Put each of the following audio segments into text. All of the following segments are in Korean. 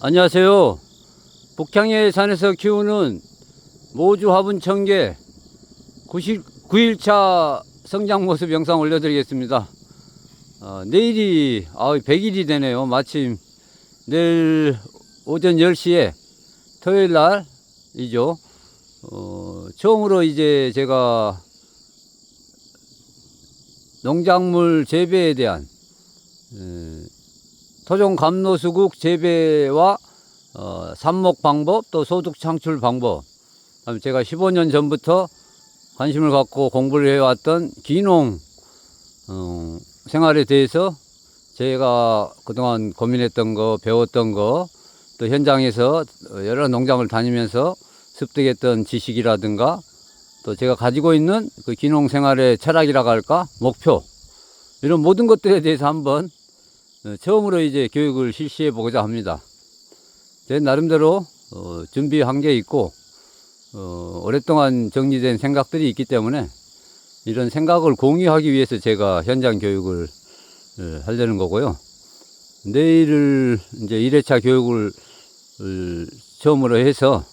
안녕하세요. 북향의 산에서 키우는 모주 화분 청개 90, 9일차 성장 모습 영상 올려드리겠습니다. 어, 내일이 아, 100일이 되네요. 마침 내일 오전 10시에 토요일 날이죠. 어, 처음으로 이제 제가 농작물 재배에 대한 에, 토종 감로수국 재배와 어, 삽목 방법 또 소득 창출 방법. 제가 15년 전부터 관심을 갖고 공부를 해왔던 기농 어, 생활에 대해서 제가 그동안 고민했던 거 배웠던 거 또 현장에서 여러 농장을 다니면서 습득했던 지식이라든가 또 제가 가지고 있는 그 기농 생활의 철학이라고 할까? 목표. 이런 모든 것들에 대해서 한번 어, 처음으로 이제 교육을 실시해 보고자 합니다. 제 나름대로 어, 준비한 게 있고 어, 오랫동안 정리된 생각들이 있기 때문에 이런 생각을 공유하기 위해서 제가 현장 교육을 어, 하려는 거고요. 내일을 이제 1회차 교육을 어, 처음으로 해서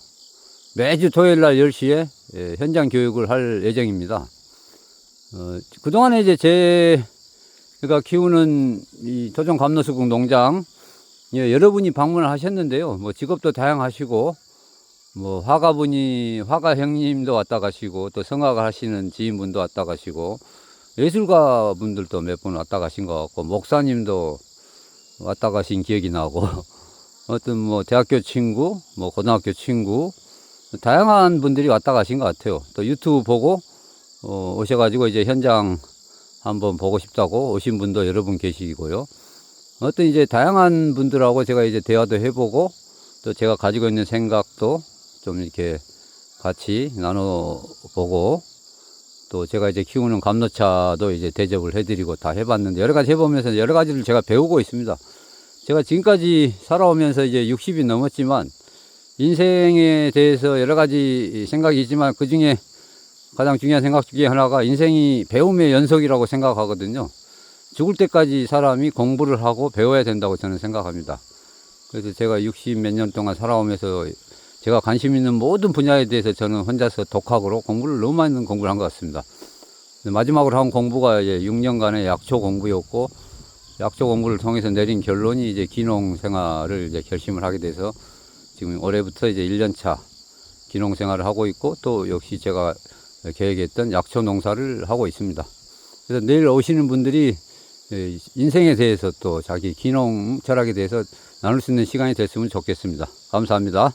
매주 토요일 날 10시에 예, 현장 교육을 할 예정입니다. 어, 그동안에 이제 제 가 키우는 이 토종 감로수국 농장 예, 여러분이 방문을 하셨는데요. 뭐 직업도 다양하시고 뭐 화가분이 화가 형님도 왔다 가시고 또 성악을 하시는 지인분도 왔다 가시고 예술가 분들도 몇 분 왔다 가신 것 같고 목사님도 왔다 가신 기억이 나고 어떤 뭐 대학교 친구 뭐 고등학교 친구 다양한 분들이 왔다 가신 것 같아요. 또 유튜브 보고 어, 오셔가지고 이제 현장 한번 보고 싶다고 오신 분도 여러 분 계시고요. 어떤 이제 다양한 분들하고 제가 이제 대화도 해보고 또 제가 가지고 있는 생각도 좀 이렇게 같이 나눠보고 또 제가 이제 키우는 감로차도 이제 대접을 해드리고 다 해봤는데 여러 가지 해보면서 여러 가지를 제가 배우고 있습니다. 제가 지금까지 살아오면서 이제 60이 넘었지만 인생에 대해서 여러 가지 생각이 있지만 그 중에 가장 중요한 생각 중에 하나가 인생이 배움의 연속이라고 생각하거든요. 죽을 때까지 사람이 공부를 하고 배워야 된다고 저는 생각합니다. 그래서 제가 60 몇 년 동안 살아오면서 제가 관심 있는 모든 분야에 대해서 저는 혼자서 독학으로 공부를 너무 많은 공부를 한 것 같습니다. 마지막으로 한 공부가 이제 6년간의 약초 공부였고, 약초 공부를 통해서 내린 결론이 이제 기농 생활을 이제 결심을 하게 돼서 지금 올해부터 이제 1년 차 기농 생활을 하고 있고, 또 역시 제가 계획했던 약초 농사를 하고 있습니다. 그래서 내일 오시는 분들이 예, 인생에 대해서 또 자기 기농 철학에 대해서 나눌 수 있는 시간이 됐으면 좋겠습니다. 감사합니다.